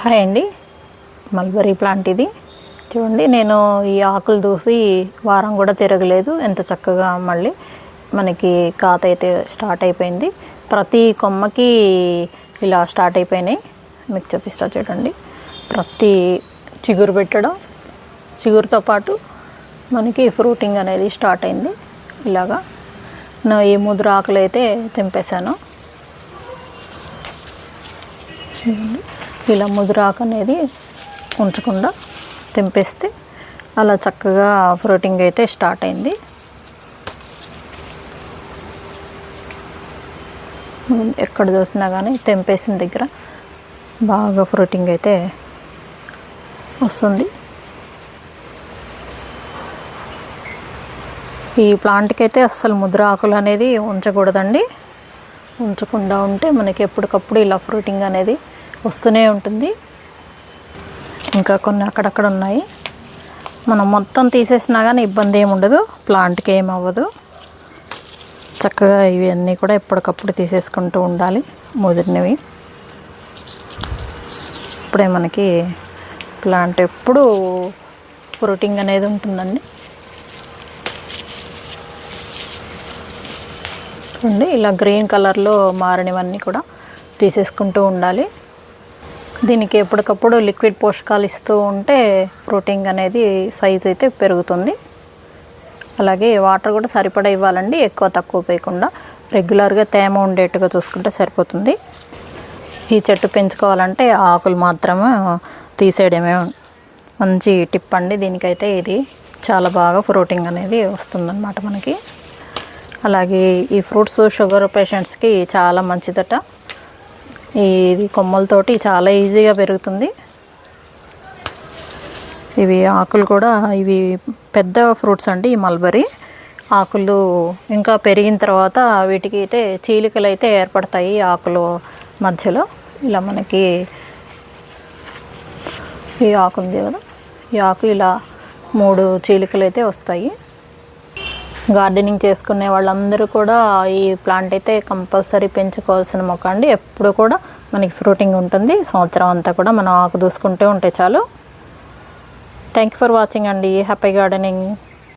Hi అండి. Mulberry plant ఇది. చూడండి నేను ఈ ఆకులు దూసి వారం కూడా తిరగలేదు. ఎంత చక్కగా మళ్ళీ మనకి కాత అయితే స్టార్ట్ అయిపోయింది. ప్రతి కొమ్మకి ఇలా స్టార్ట్ అయిపోయినాయి. మీకు చూపిస్తా చూడండి. ప్రతి చిగురు పెట్టడం చిగురుతో పాటు మనకి ఫ్రూటింగ్ అనేది స్టార్ట్ అయింది. ఇలాగా నా ఈ ముద్ర ఆకులు అయితే తెంపేశాను. చూడండి. ఇలా ముదురాకు అనేది ఉంచకుండా తెంపేస్తే అలా చక్కగా ఫ్రూటింగ్ అయితే స్టార్ట్ అయింది. ఎక్కడ చూసినా కానీ తెంపేసిన దగ్గర బాగా ఫ్రూటింగ్ అయితే వస్తుంది. ఈ ప్లాంట్కి అయితే అస్సలు ముద్ర ఆకులు అనేది ఉంచకూడదండి. ఉంచకుండా ఉంటే మనకి ఎప్పటికప్పుడు ఇలా ఫ్రూటింగ్ అనేది వస్తూనే ఉంటుంది. ఇంకా కొన్ని అక్కడక్కడ ఉన్నాయి. మనం మొత్తం తీసేసినా కానీ ఇబ్బంది ఏమి ఉండదు. ప్లాంట్కి ఏమి అవ్వదు. చక్కగా ఇవన్నీ కూడా ఎప్పటికప్పుడు తీసేసుకుంటూ ఉండాలి ముదిరినవి. ఇప్పుడే మనకి ప్లాంట్ ఎప్పుడు ఫ్రూటింగ్ అనేది ఉంటుందండి. చూడండి ఇలా గ్రీన్ కలర్లో మారినవన్నీ కూడా తీసేసుకుంటూ ఉండాలి. దీనికి ఎప్పటికప్పుడు లిక్విడ్ పోషకాలు ఇస్తూ ఉంటే ప్రోటీన్ అనేది సైజ్ అయితే పెరుగుతుంది. అలాగే వాటర్ కూడా సరిపడా ఇవ్వాలండి ఎక్కువ తక్కువ పోయకుండా రెగ్యులర్గా తేమ ఉండేట్టుగా చూసుకుంటే సరిపోతుంది. ఈ చెట్టు పెంచుకోవాలంటే ఆకులు మాత్రమే తీసేయడమే మంచి టిప్ అండి. దీనికైతే ఇది చాలా బాగా ఫ్రూటింగ్ అనేది వస్తుందన్నమాట మనకి. అలాగే ఈ ఫ్రూట్స్ షుగర్ పేషెంట్స్కి చాలా మంచిదట. ఇది కొమ్మలతోటి చాలా ఈజీగా పెరుగుతుంది. ఇవి ఆకులు కూడా ఇవి పెద్ద ఫ్రూట్స్ అండి ఈ మల్బరీ. ఆకులు ఇంకా పెరిగిన తర్వాత వీటికి అయితే చీలికలు అయితే ఏర్పడతాయి ఈ ఆకులు మధ్యలో. ఇలా మనకి ఈ ఆకు ఉంది కదా ఈ ఆకు ఇలా మూడు చీలికలు అయితే వస్తాయి. గార్డెనింగ్ చేసుకునే వాళ్ళందరూ కూడా ఈ ప్లాంట్ అయితే కంపల్సరీ పెంచుకోవాల్సిన మొక్క అండి. ఎప్పుడు కూడా మనకి ఫ్రూటింగ్ ఉంటుంది. సంవత్సరం అంతా కూడా మనం ఆకు దూసుకుంటూ ఉంటే చాలు. థ్యాంక్ యూ ఫర్ వాచింగ్ అండి. Happy gardening